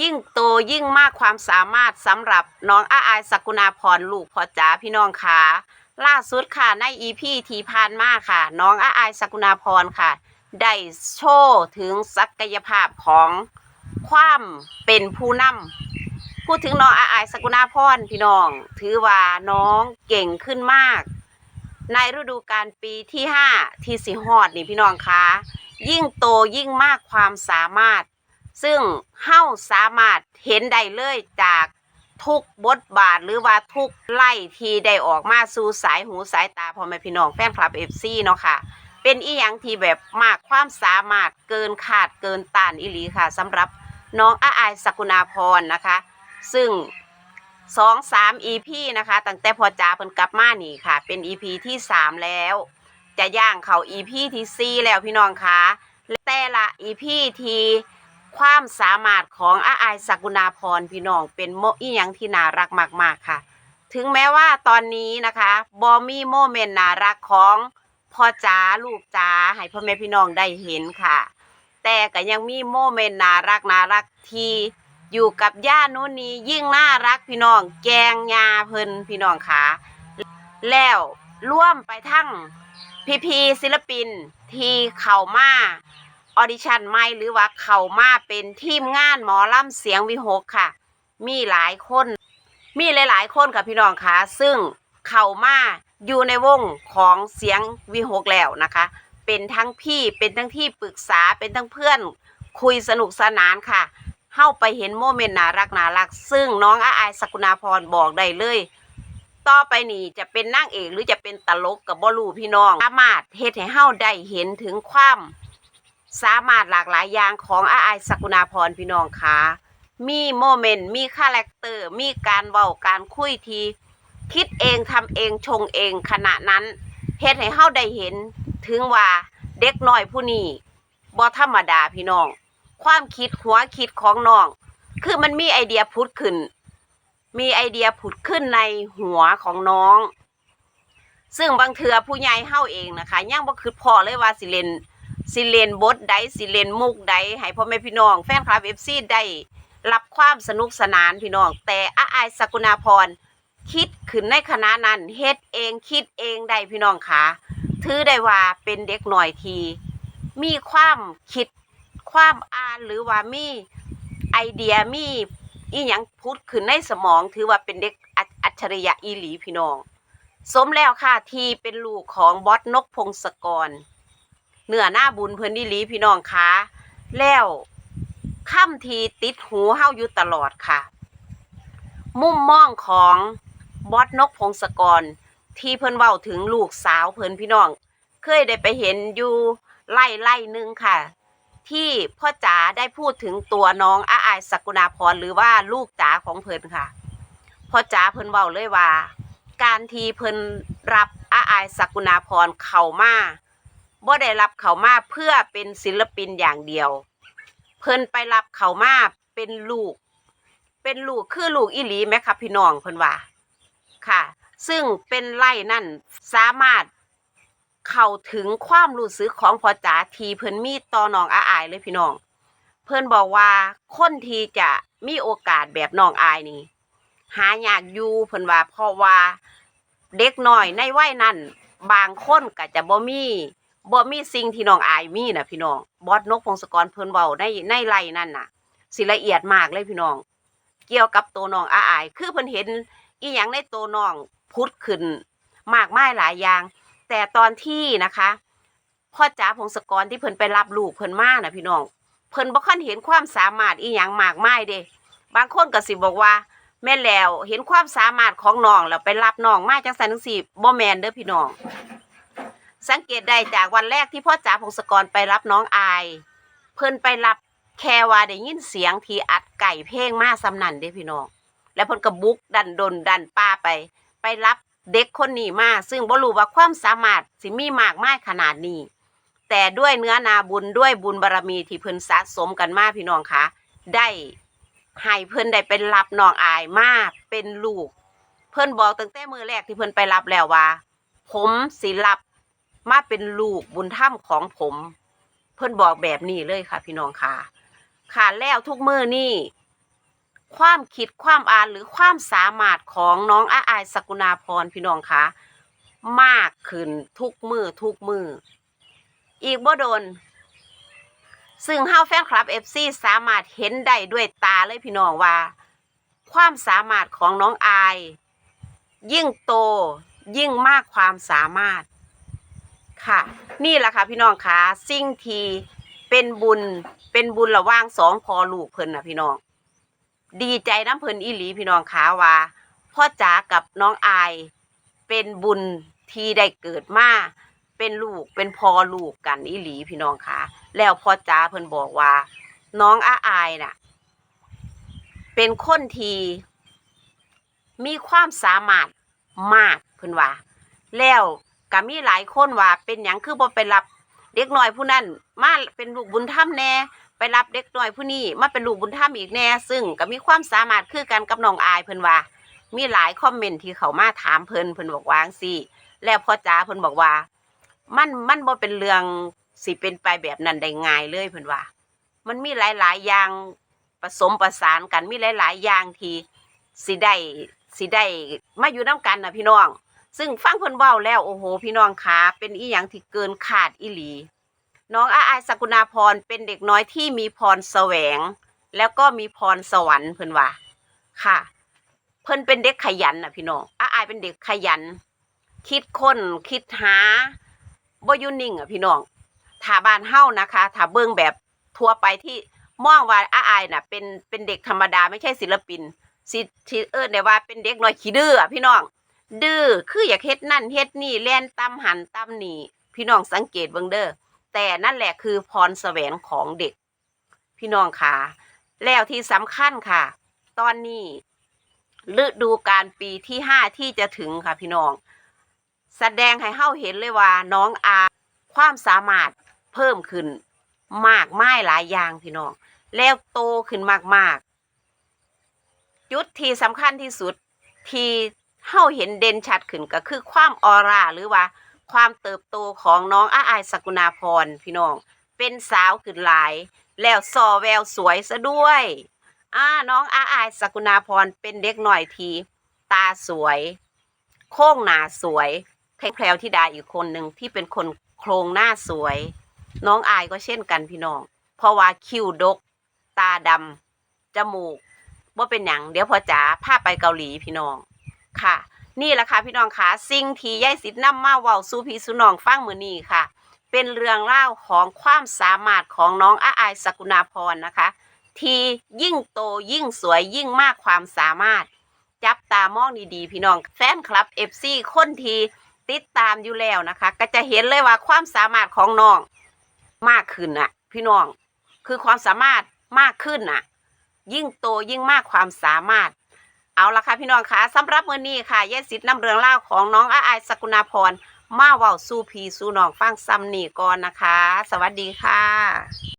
ยิ่งโตยิ่งมากความสามารถสำหรับน้องอาอายสักุณาพรลูกพ่อจ๋าพี่น้องค่ะล่าสุดค่ะในอีพีที่ผ่านมาค่ะ น้องอาอายสักุณาพรค่ะ ได้โชว์ถึงศักยภาพของความเป็นผู้นำพูดถึงน้องอาอายสักุณาพรพี่น้อง ถือว่าน้องเก่งขึ้นมาก ในฤดูกาลปีที่ห้าที่สิฮอดนี่พี่น้องคะยิ่งโตยิ่งมากความสามารถ ซึ่งเฮ้าสามารถเห็นได้เลยจากทุกบทบาทหรือว่าทุกไล่ที่ได้ออกมาสู่สายหูสายตาพ่อแม่พี่น้องแฟนคลับเอฟซีเนาะค่ะ เป็นอีหยังที่แบบมากความสามารถเกินขาดเกินต้านอิลีค่ะสำหรับน้องอาอายสกุณาพรนะคะ ซึ่งสองสามอีพีนะคะตั้งแต่พอจาเพิ่นกลับมานี่ค่ะ เป็นอีพีที่สามแล้ว จะย่างเขาอีพีที่สี่แล้วพี่น้องคะแต่ละอีพีที่ ความสามารถของอาอายสกุณาพรพี่น้องเป็นโมอีหยังที่น่ารักมาก ๆ ค่ะ ถึงแม้ว่าตอนนี้นะคะบอมีโมเมนต์น่ารักของพ่อจ๋าลูกจ๋าให้พ่อแม่พี่น้องได้เห็นค่ะ แต่ก็ยังมีโมเมนต์น่ารักน่ารักที่อยู่กับย่านู้นนี้ยิ่งน่ารักพี่น้อง แกงยาเพิ่นพี่น้องค่ะแล้วร่วมไปทั้งพีพีศิลปินที่เข้ามา ออดิชั่นใหม่หรือว่าเข้ามาเป็นทีมงานหมอลำเสียงวิหกค่ะ มีหลายคน มีหลาย ๆ คนค่ะพี่น้องคะซึ่งเข้ามาอยู่ในวงของเสียงวีหกแล้วนะคะ เป็นทั้งพี่เป็นทั้งที่ปรึกษาเป็นทั้งเพื่อน คุยสนุกสนานค่ะเข้าไปเห็นโมเมนต์น่ารักน่ารัก ซึ่งน้องอาอายสกุณาพรบอกได้เลย ต่อไปนี่จะเป็นนางเอกหรือจะเป็นตลกกับบอลูพี่น้อง สามารถเฮ็ดให้เฮาได้เห็นถึงความ สามารถหลากหลายอย่างของอาอสกุณาพรพี่น้องค่ะมีโมเมนต์มีคาแรคเตอร์ มีการเว้าการคุยทีคิดเองทำเองชงเองขณะนั้นเฮ็ดให้เฮาได้เห็น ถึงว่าเด็กน้อยผู้นี้บ่ธรรมดาพี่น้อง ความคิดหัวคิดของน้อง คือมันมีไอเดียผุดขึ้น มีไอเดียผุดขึ้นในหัวของน้อง ซึ่งบางเทือผู้ใหญ่เฮาเองนะคะยังบ่คือพอเลยว่าสิเล่น สิเลนบทใดสิเลนมุกใดให้พ่อแม่พี่น้อง แฟนคลับ FC ได้รับความสนุกสนานพี่น้อง แต่อาอายสกุณาพรคิดขึ้นในคณะนั้นเฮ็ดเองคิดเองได้พี่น้องค่ะถือได้ว่าเป็นเด็กหน่อยที มีความคิดความอ่านหรือว่ามีไอเดียมีอีหยังพุดขึ้นในสมอง ถือว่าเป็นเด็กอัจอัจฉริยะอีหลีพี่น้อง สมแล้วค่ะที่เป็นลูกของบอสนกพงศกร เนื้อหน้าบุญเพิ่นอีลีพี่น้องคะแล้วค่ำทีติดหูเฮาอยู่ตลอดค่ะ มุมมองของบอสนกพงศกร ที่เพิ่นเว้าถึงลูกสาวเพิ่นพี่น้อง เคยได้ไปเห็นอยู่ไล่ไล่หนึ่งค่ะ ที่พ่อจ๋าได้พูดถึงตัวน้องอาอายสกุณาพรหรือว่าลูกจ๋าของเพิ่นค่ะพ่อจ๋าเพิ่นเว้าเลยว่า การที่เพิ่นรับอาอายสกุณาพรเข้ามา บ่ได้รับเขามาเพื่อเป็นศิลปินอย่างเดียว เพิ่นไปรับเขามาเป็นลูก เป็นลูกคือลูกอีหลีไหมครับพี่น้องเพิ่นว่าค่ะ ซึ่งเป็นไล่นั่นสามารถเข้าถึงความรู้สึกของพ่อจ๋าทีเพิ่นมีต่อน้องอาอายเลยพี่น้อง เพิ่นบอกว่าคนที่จะมีโอกาสแบบน้องอายนี่หายากอยู่เพิ่นว่าเพราะว่าเด็กน้อยในวัยนั้น บางคนก็จะบ่มี บ่มีสิ่งที่น้องอายมีนะพี่น้อง บอสนกพงศกรเพิ่นเว้าในในไล่นั่นน่ะ สิละเอียดมากเลยพี่น้อง เกี่ยวกับตัวน้องอาอาย คือเพิ่นเห็นอีหยังในตัวน้องพุดขึ้น มากมายหลายอย่าง แต่ตอนที่นะคะ พ่อจ๋าพงศกรที่เพิ่นไปรับลูกเพิ่นมาน่ะพี่น้อง เพิ่นบ่คันเห็นความสามารถอีหยังมากมายเด้บางคนก็สิบอกว่า แม่แล้วเห็นความสามารถของน้องแล้วไปรับน้องมาจังซั่นจังซี่บ่แม่นเด้อพี่น้อง สังเกตได้จากวันแรกที่พ่อจ๋าพงศกรไปรับน้องอาย เพิ่นไปรับแค่ว่าได้ยินเสียงที่อัดไก่เพลงมาสำนันเด้พี่น้องแล้วเพิ่นก็บุกดันดนดันป้าไป ไปรับเด็กคนนี้มา ซึ่งบ่รู้ว่าความสามารถสิมีมากมายขนาดนี้ แต่ด้วยเนื้อนาบุญด้วยบุญบารมีที่เพิ่นสะสมกันมาพี่น้องคะได้ให้เพิ่นได้เป็นรับน้องอายมาเป็นลูก เพิ่นบอกตั้งแต่มือแรกที่เพิ่นไปรับแล้วว่า ผมสิรับ มาเป็นลูกบุญธรรมของผม เพิ่นบอกแบบนี้เลยค่ะ พี่น้องค่ะ ค่ะแล้วทุกมือนี่ความคิดความอ่านหรือความสามารถของน้องอาอายสกุณาพรพี่น้องคะมากขึ้นทุกมือทุกมือ อีกบ่โดน ซึ่งเฮาแฟนคลับ FC สามารถเห็นได้ด้วยตาเลยพี่น้องว่า ความสามารถของน้องอาย ยิ่งโตยิ่งมากความสามารถ ค่ะ นี่แหละค่ะพี่น้องคะสิ่งที่เป็นบุญเป็นบุญระว่างสองพอลูกเพิ่นนะพี่น้อง ดีใจน้ำเพิ่นอีหลีพี่น้องคะว่าพ่อจ๋ากับน้องอายเป็นบุญที่ได้เกิดมาเป็นลูกเป็นพอลูกกันอีหลีพี่น้องคะแล้วพ่อจ๋าเพิ่นบอกว่า น้องอาอายน่ะ เป็นคนที่มีความสามารถมากเพิ่นว่า แล้ว ก็มีหลายคนว่าเป็นหยังคือบ่ไปรับเด็กน้อยผู้นั้นมาเป็นลูกบุญธรรมแน่ไปรับเด็กน้อยผู้นี้มาเป็นลูกบุญธรรมอีกแน่ ซึ่งก็มีความสามารถคือกันกับน้องอายเพิ่นว่า มีหลายคอมเมนต์ที่เขามาถามเพิ่นเพิ่นบอกว่างซี่แล้วพ่อจ๋าเพิ่นบอกว่า มันมันบ่เป็นเรื่องสิเป็นไปแบบนั้นได้ง่ายเลยเพิ่นว่า มันมีหลาย ๆ อย่างผสมประสานกันมีหลาย ๆ อย่างที่สิได้สิได้มาอยู่นํกันนะพี่น้อง ซึ่งฟังเพิ่นเว้าแล้วโอ้โห พี่น้องคะเป็นอีหยังที่เกินขาดอีหลี น้องอาอายสกุณาพรเป็นเด็กน้อยที่มีพรแสวง แล้วก็มีพรสวรรค์เพิ่นว่าค่ะ เพิ่นเป็นเด็กขยันน่ะพี่น้องอาอายเป็นเด็กขยัน คิดค้นคิดหาบ่อยู่นิ่งอะพี่น้องถ้าบ้านเฮานะคะถ้าเบิ่งแบบทั่วไปที่มองว่าอาอายน่ะ เป็นเป็นเด็กธรรมดาไม่ใช่ศิลปินสิเอิ้นได้ว่าเป็นเด็กน้อยขี้ดื้ออะพี่น้อง ดื้อคืออยากเฮ็ดนั่นเฮ็ดนี่แล่นตามหันตามนี่พี่น้องสังเกตเบิ่งเด้อแต่นั่นแหละคือพรแสวงของเด็ก พี่น้องค่ะ แล้วที่สำคัญค่ะ ตอนนี้ฤดูการปีที่ห้าที่จะถึงค่ะพี่น้อง แสดงให้เฮาเห็นเลยว่าน้องอาความสามารถเพิ่มขึ้น มากมายหลายอย่างพี่น้อง แล้วโตขึ้นมากๆ จุดที่สำคัญที่สุดที่ เฮาเห็นเด่นชัดขึ้นก็คือความออร่าหรือว่า ความเติบโตของน้องอาอายสกุณาพรพี่น้อง เป็นสาวขึ้นหลาย แล้วซอแววสวยซะด้วยอ่าน้องอาอายสกุณาพรเป็นเด็กหน่อยที ตาสวย โค้งหน้าสวยแพรวธิดาอีกคนหนึ่งที่เป็นคนโครงหน้าสวย น้องอายก็เช่นกันพี่น้อง เพราะว่าคิ้วดก ตาดำจมูกว่าเป็นหยังเดี๋ยวพอจ๋าพาไปเกาหลีพี่น้อง ค่ะ นี่แหละค่ะพี่น้องค่ะสิ่งที่ยายสิทธิ์นำมาเว้าสู่พี่สุน้องฟังมือนี้ค่ะ เป็นเรื่องเล่าของความสามารถของน้องอาอายสกุณาพรนะคะ ที่ยิ่งโตยิ่งสวยยิ่งมากความสามารถ จับตามองดีๆ พี่น้องแฟนคลับ FC คนทีติดตามอยู่แล้วนะคะ ก็จะเห็นเลยว่าความสามารถของน้องมากขึ้นน่ะพี่น้องคือความสามารถมากขึ้นน่ะยิ่งโตยิ่งมากความสามารถ เอาละค่ะพี่น้องคะสำหรับมื้อนี้ค่ะยายสิทธิ์นำเรื่องเล่าวของน้องอาอายสกุณาพรมาเว้าสู่พีสู่น้องฟังซ้ำนี่ก่อนนะคะ สวัสดีค่ะ